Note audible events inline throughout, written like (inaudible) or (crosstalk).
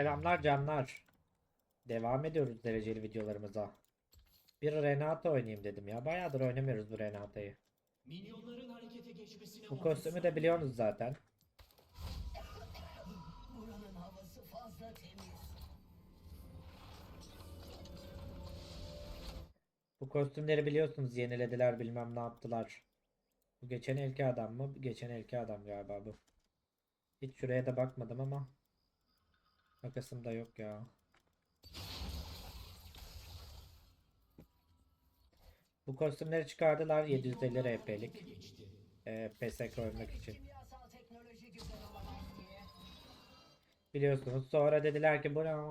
Selamlar canlar. Devam ediyoruz dereceli videolarımıza. Bir Renata oynayayım dedim ya. Bayağıdır oynamıyoruz bu Renata'yı. Bu kostümü de biliyorsunuz zaten. Buranın havası fazla temiz. Bu kostümleri biliyorsunuz yenilediler bilmem ne yaptılar. Bu geçen elki adam mı? Geçen elki adam galiba bu. Hiç şuraya da bakmadım ama. Bakasım da yok ya. Bu kostümleri çıkardılar 750 RP'lik. geçti. Ee, PSK oynamak için. Biliyorsunuz sonra dediler ki bunların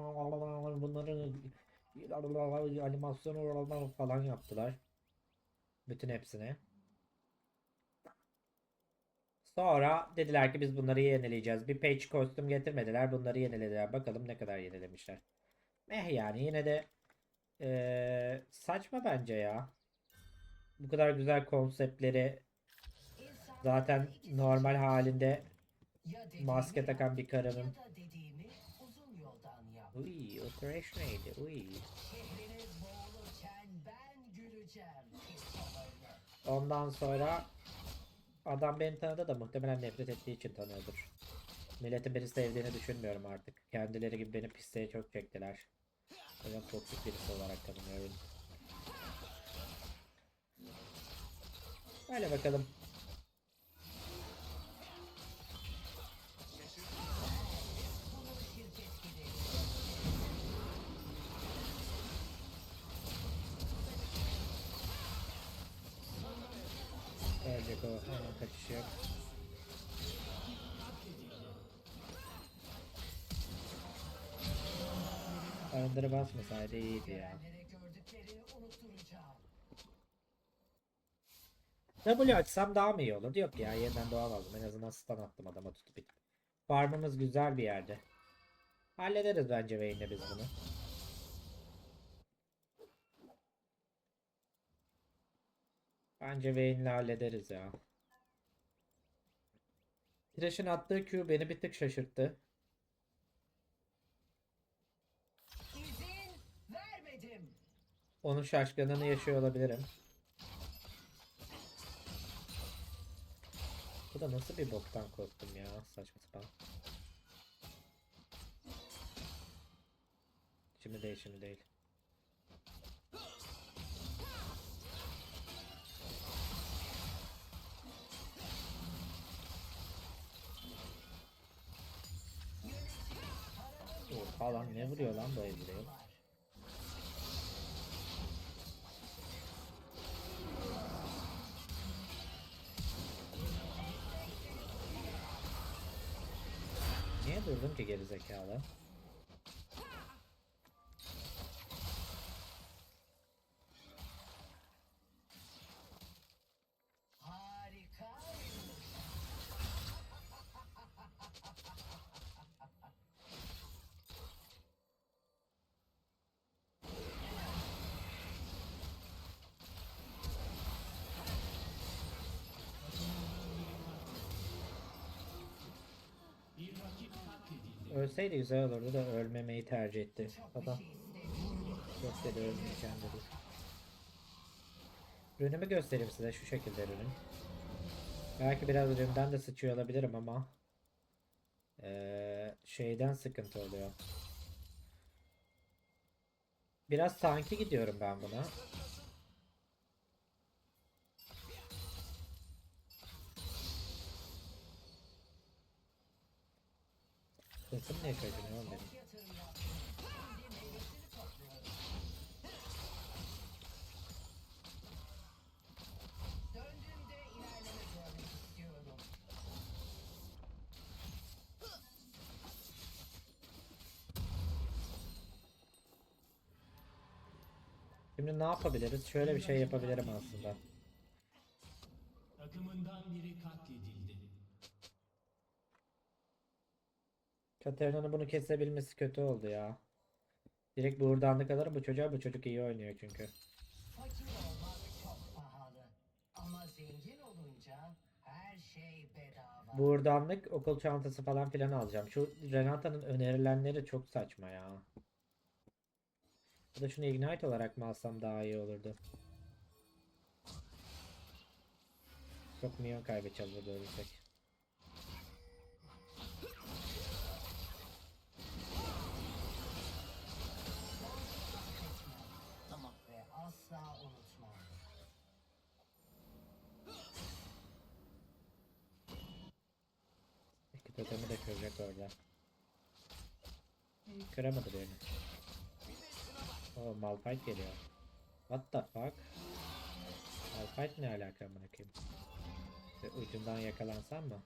animasyonu falan yaptılar. Bütün hepsini. Sonra dediler ki biz bunları yenileyeceğiz. Bir page kostüm getirmediler. Bunları yenilediler. Bakalım ne kadar yenilemişler. Eh yani yine de eee, saçma bence ya. Bu kadar güzel konseptleri zaten normal halinde maske takan bir karının. Uy, operation neydi? Uy. Ondan sonra adam beni tanıdı da muhtemelen nefret ettiği için tanıyordur. Milletin beni sevdiğini düşünmüyorum artık. Kendileri gibi beni pisliğe çok çektiler. O yüzden toksik birisi olarak tanımıyorum. Öyle bakalım. Ölecek o. Hemen kaçışı yok. Arındırı basmasaydı iyiydi ya. W açsam daha mı iyi olur? Yok ya yeniden doğal aldım. En azından stun attım adama tutup. Farmımız güzel bir yerde. Hallederiz bence Vayne'le biz bunu. Bence Vayne'le hallederiz ya. Thresh'in attığı Q beni bir tık şaşırttı. Onun şaşkınlığını yaşıyor olabilirim. Bu da nasıl bir boktan kostüm ya saçma sapan. Şimdi değil şimdi değil. Oha ne vuruyor lan bu Ezreal? Niye durdum ki gerizekalı? Ölseydi güzel olurdu da ölmemeyi tercih etti. Adam şey istemiyorum. yok dedi ölmeyeceğim dedi. Rünümü göstereyim size şu şekilde rünüm. Belki biraz ründen de sıçıyor olabilirim ama eee, şeyden sıkıntı oluyor. Biraz tanki gidiyorum ben buna. Sesim niye kaçınıyor oğlum benim? Şimdi ne yapabiliriz? Şöyle bir şey yapabilirim aslında. Takımından biri katledildi. Katarina'nın bunu kesebilmesi kötü oldu ya. Direkt buradanlık alırım bu çocuğa. Bu çocuk iyi oynuyor çünkü. Fakir olmak çok pahalı. Ama zengin olunca her şey bedava. Buradanlık okul çantası falan filan alacağım. Şu Renata'nın önerilenleri çok saçma ya. Ya da şunu Ignite olarak mı alsam daha iyi olurdu. Çok milyon kaybedeceğiz burada ölürsek. Totemi de kıracak orada. Kıramadı beni. Oh Malphite geliyor. What the fuck? Malphite ne alaka amına koyayım? Ucundan yakalansam mı?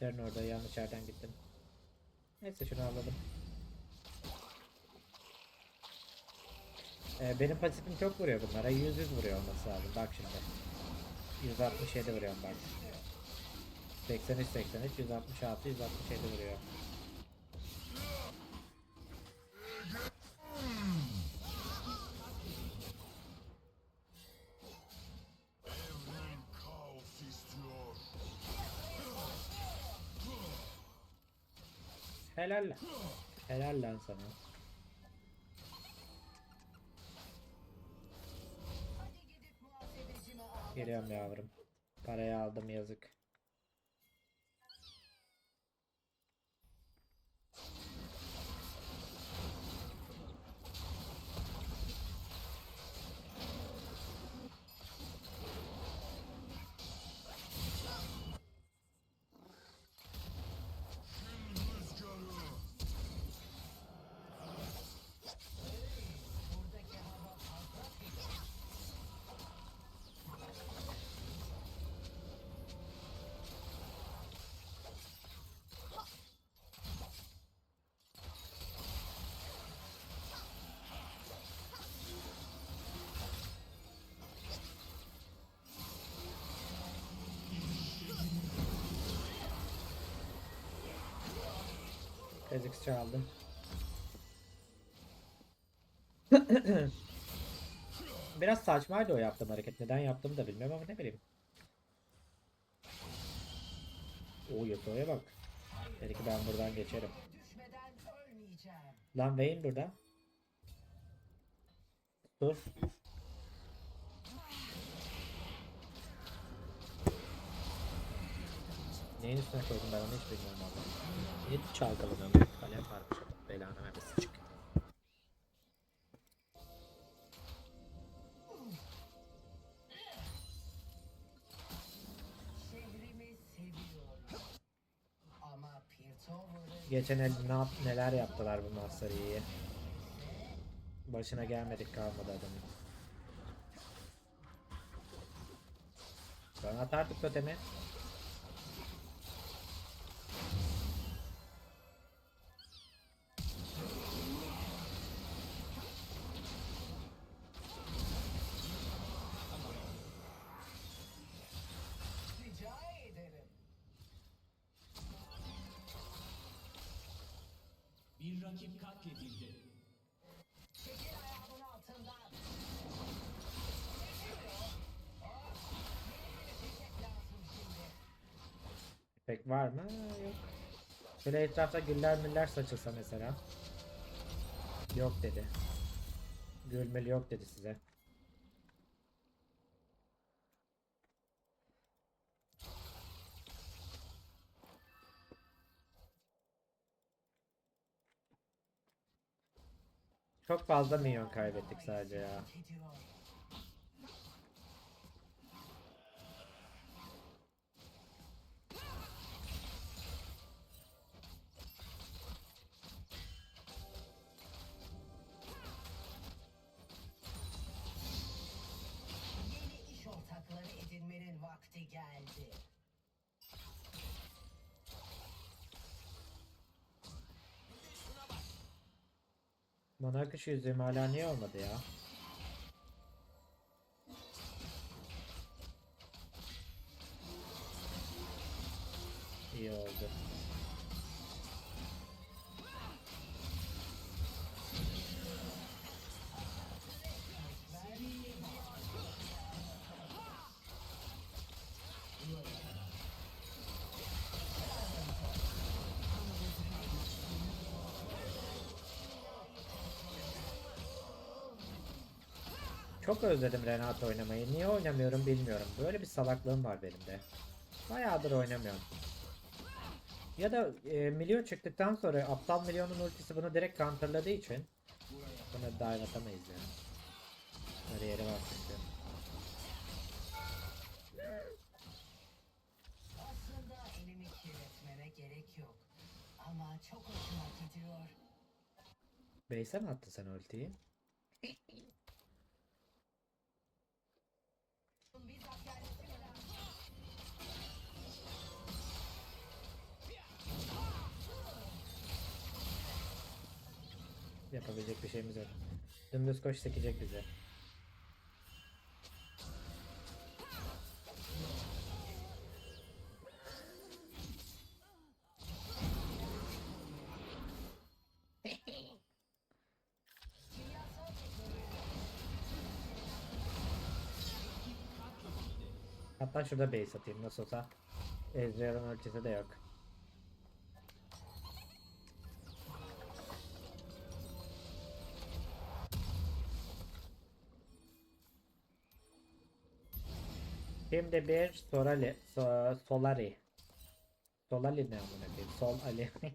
Katerin orada yanlış yerden gittim. Neyse şunu alalım. Ee, benim pasifim çok vuruyor bunlara. 100 100 vuruyor olması lazım. Bak şimdi. 167 vuruyorum bak. 83 83 166 167 vuruyor. Helal lan. Helal lan sana. Geliyorum yavrum. Parayı aldım yazık. Kha'Zix çaldım. (coughs) Biraz saçmaydı o yaptığım hareket. Neden yaptığımı da bilmiyorum ama ne bileyim. Oo Yasuo'ya bak. Belki ben buradan geçerim. Lan Vayne burada. Dur. Neyin üstüne koydum ben onu hiç bilmiyorum valla. Niye çalkalanıyorum? Kalem varmış belanı vermesin çık. Geçen el ne yap- neler yaptılar bu Master Yi'ye. Başına gelmedik kalmadı adamın. Bana at artık totemi. Rakip katledildi. Çekil ayağımın altından. Pek var mı? Yok. Şöyle etrafta güller müller saçılsa mesela. Yok dedi. Gül mül yok dedi size. Çok fazla minyon kaybettik sadece ya. Bana akış yüzüğüm hala niye olmadı ya? Çok özledim Renato oynamayı. Niye oynamıyorum bilmiyorum. Böyle bir salaklığım var benim de. Bayağıdır oynamıyorum. Ya da e, milyon çıktıktan sonra aptal milyonun ultisi bunu direkt counterladığı için buna dive atamayız yani. Bariyeri var çünkü. Aslında elimi kirletmeme gerek yok. Ama çok hoşuma gidiyor. Base'e mi attın sen ultiyi? Yapabilecek bir şeyimiz yok. Dümdüz koş sekecek teknoloji. Hatta şurada base atayım nasıl olsa. Ezreal'ın ultisi de yok. Şimdi bir Sorali, so, Solari. Solari ne amına koyayım? Sol Ali. (laughs)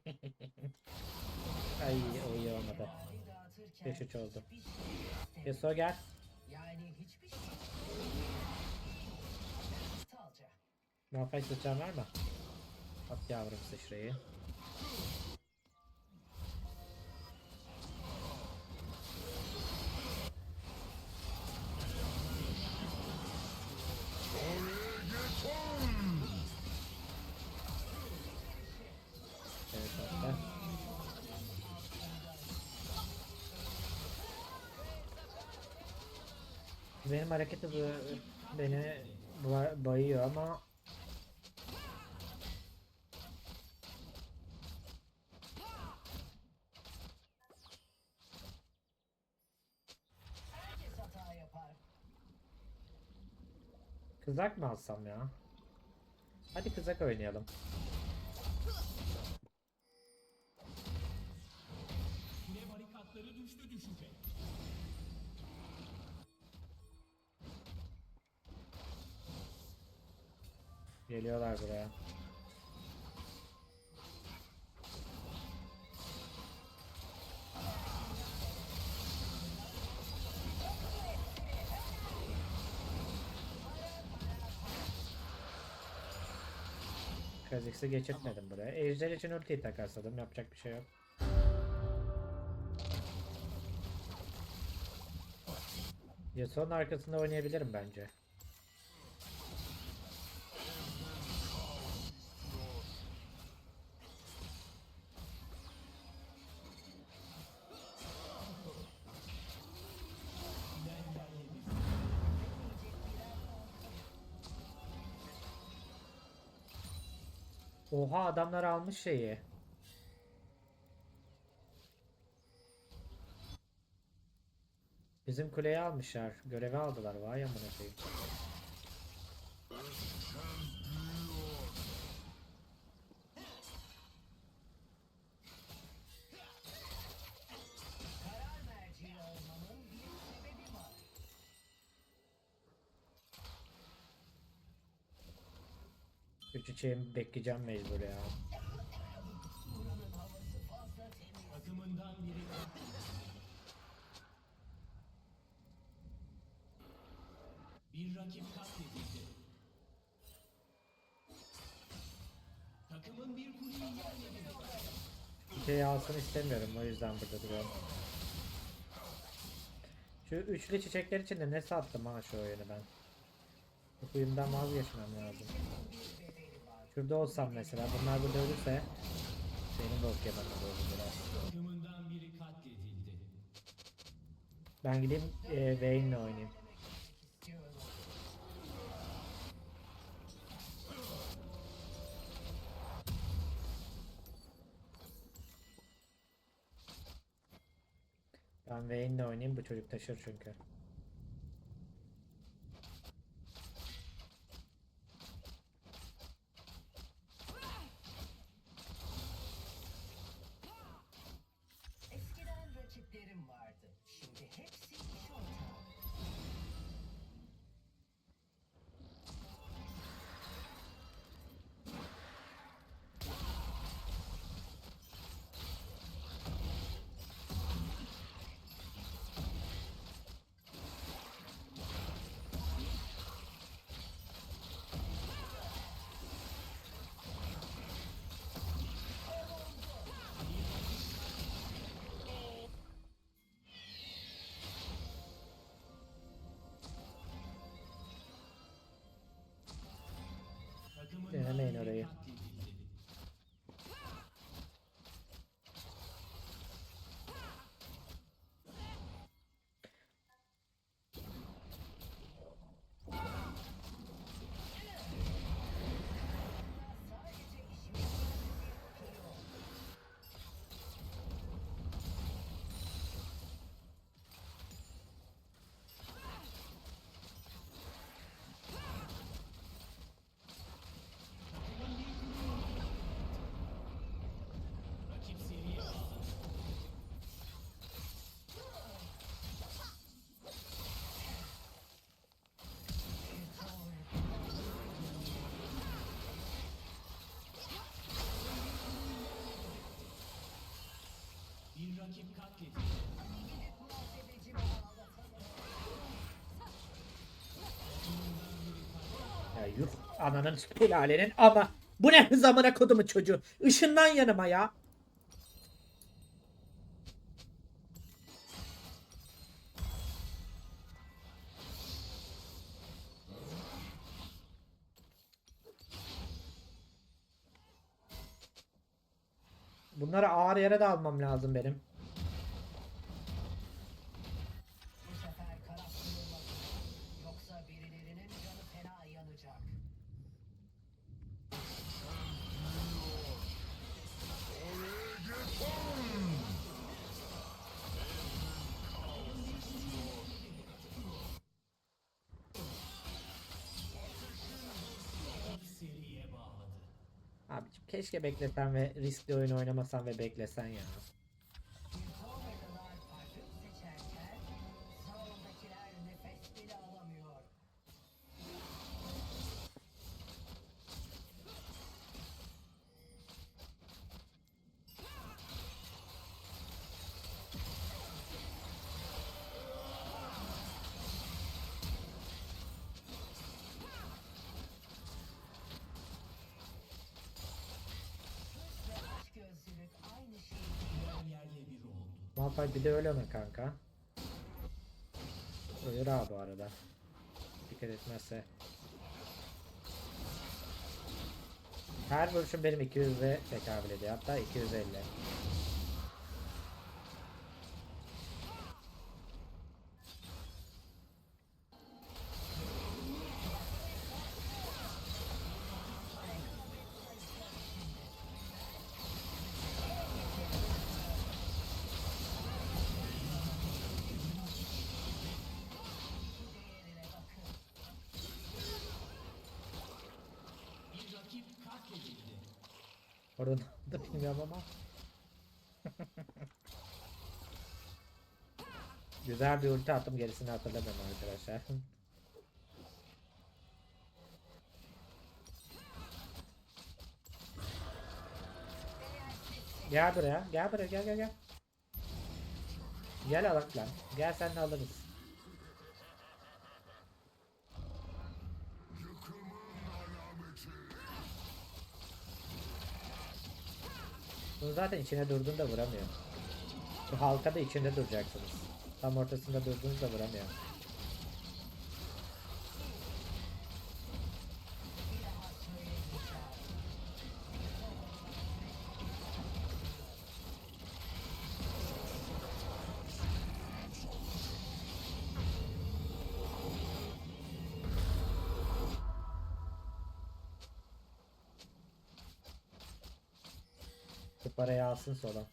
Ay o iyi olmadı. Tedavi dağıtırken 5-3 oldu. Yasuo gel. Malphite sıçan var mı? At yavrum sıçrayı. Benim hareket hızı beni ba- bayıyor ama. Kızak mı alsam ya? Hadi kızak oynayalım. Geliyorlar buraya. Kha'Zix'i geçirtmedim buraya. Ejder için ultiyi takasladım. Yapacak bir şey yok. Yasuo'nun arkasında oynayabilirim bence. Oha adamlar almış şeyi. Bizim kuleyi almışlar. Görevi aldılar. Vay amına koyayım. Üç içeyim bekleyeceğim mecbur ya. Bir rakip katledildi. Takımın bir kuleyi yerle bir. Şey alsın istemiyorum o yüzden burada duruyorum. Şu üçlü çiçekler için de ne sattım ha şu oyunu ben. Bu huyumdan vazgeçmem lazım. Şurada olsam mesela bunlar burada ölürse benim de bana doğru biraz. Takımından biri katledildi. Ben gideyim e, Vayne'le oynayayım. Ben Vayne'le oynayayım bu çocuk taşır çünkü. 对，他没那个意。Ya yuh ananın sülalinin ama bu ne hız amına kodumu çocuğu. Işından yanıma ya. Bunları ağır yere de almam lazım benim. Keşke beklesen ve riskli oyun oynamasan ve beklesen ya. Malphite bir de öyle mi kanka? Ölür ha bu arada. Dikkat etmezse. Her vuruşum benim 200'e tekabül ediyor. Hatta 250. ne oldu bilmiyorum ama. Güzel bir ulti attım gerisini hatırlamıyorum arkadaşlar. Gel buraya, gel buraya, gel gel gel. Gel alak lan. Gel sen alırız. Bunu zaten içine durduğunda vuramıyor. Şu halka da içinde duracaksınız. Tam ortasında durduğunuzda vuramıyor. Bu parayı alsın sola.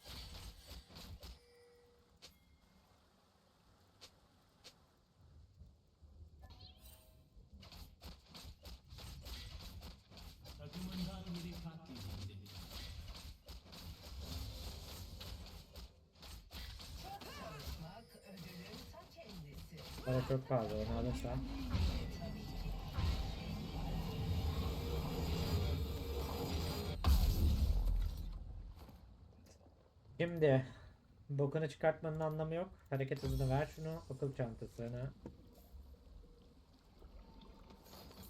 Para çok pahalı onu alırsan. Şimdi bokunu çıkartmanın anlamı yok. Hareket hızını ver şunu. Okul çantasını.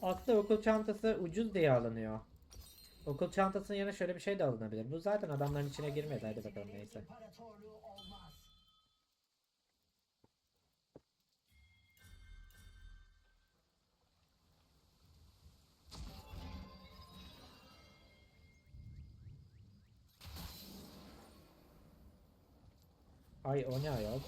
Aslında okul çantası ucuz diye alınıyor. Okul çantasının yerine şöyle bir şey de alınabilir. Bu zaten adamların içine girmedi. Hadi bakalım neyse. Ay o ne ayol?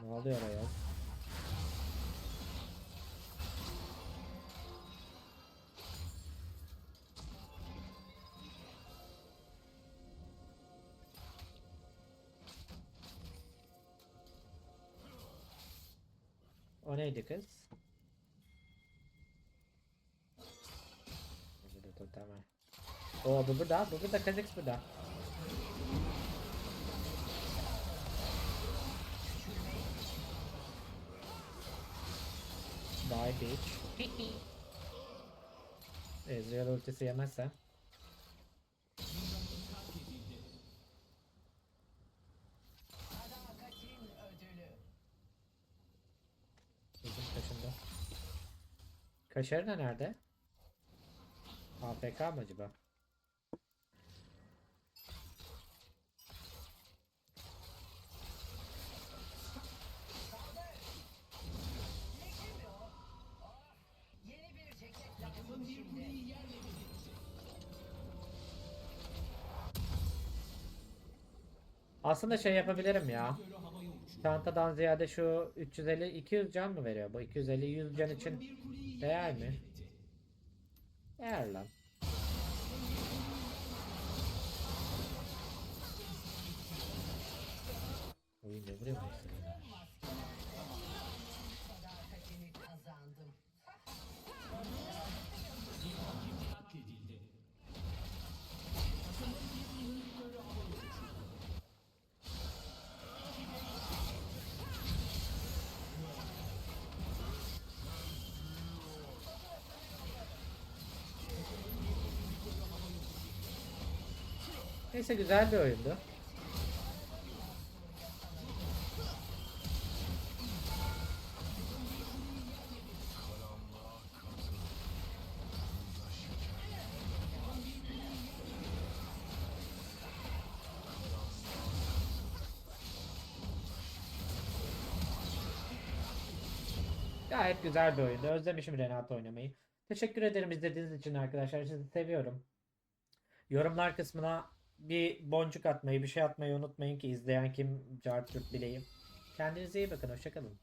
Ne oluyor ayol? O neydi kız? Var. Oo bu burada, bu burada, Kazix burada. Bye bitch. Ezreal ultisi yemezse. Bizim kaşında. Kaşarina nerede? AFK mı acaba? Kim o? Ah, Yeni bir ceket lazım şimdi. Aslında şey yapabilirim ya. Çantadan ziyade şu 350 200 can mı veriyor? Bu 250 100 can için değer mi? Değer lan. Oyun devriyor mu? Sadakatini Neyse güzel bir oyundu. Gayet güzel bir oyundu. Özlemişim Renato oynamayı. Teşekkür ederim izlediğiniz için arkadaşlar. Sizi seviyorum. Yorumlar kısmına bir boncuk atmayı, bir şey atmayı unutmayın ki izleyen kim, Cartürk bileyim. Kendinize iyi bakın. Hoşçakalın.